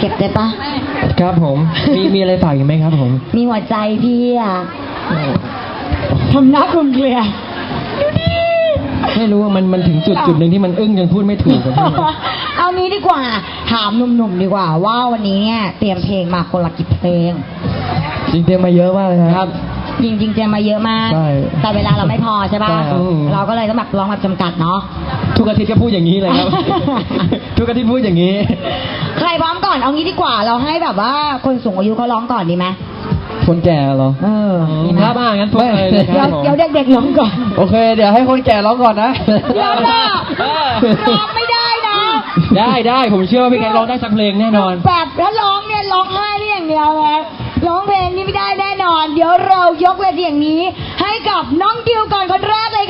เก็บได้ปะครับผม มีมีอะไรฝากอีกไหมครับผมมีหัวใจพี่อะทำหน้าคลุมเครือไม่รู้ว่ามันมันถึงจุดจุดหนึ่งที่มันอึ้งจนพูดไม่ถูกอะพี่เอางี้ดีกว่า ถามหนุ่มๆดีกว่า ว่าวันนี้เนี่ยเตรียมเพลงมาคนละกี่เพลง จริงๆมาเยอะมากเลยครับ จริงๆเตรียมมาเยอะมากใช่แต่เวลาเราไม่พอใช่ป่ะใช่ครับเราก็เลยต้องแบบร้องแบบจำกัดเนาะทุกอาทิตย์ก็พูดอย่างนี้เลยครับ ทุกอาทิตย์พูดอย่างนี้ ใครพร้อมก่อนเอางี้ดีกว่า เราให้แบบว่าคนสูงอายุเขาร้องก่อนดีไหมคนแก่เหรอ เออดีไหมครับอ่างั้นพวกเลยเลยคเดี๋ยรัวบผมเดี๋ยวเด็กๆร้องก่อนโอเค เดี๋ยวให้คนแก่ร้องก่อนนะ เดี๋ยวนะเออร้องไม่ได้นะ ได้ได้ผมเชื่อว่าพี่แกร้องได้สักเพลงแน่นอน แบบถ้าร้องเนี่ยร้องไห้ได้อย่างเดียวเลยร้องเพลงนี้ไม่ได้แน่นอน เดี๋ยวเรายกเวทีอย่างนี้ ให้กับน้องดิวก่อนคนแรกเลยค่ะ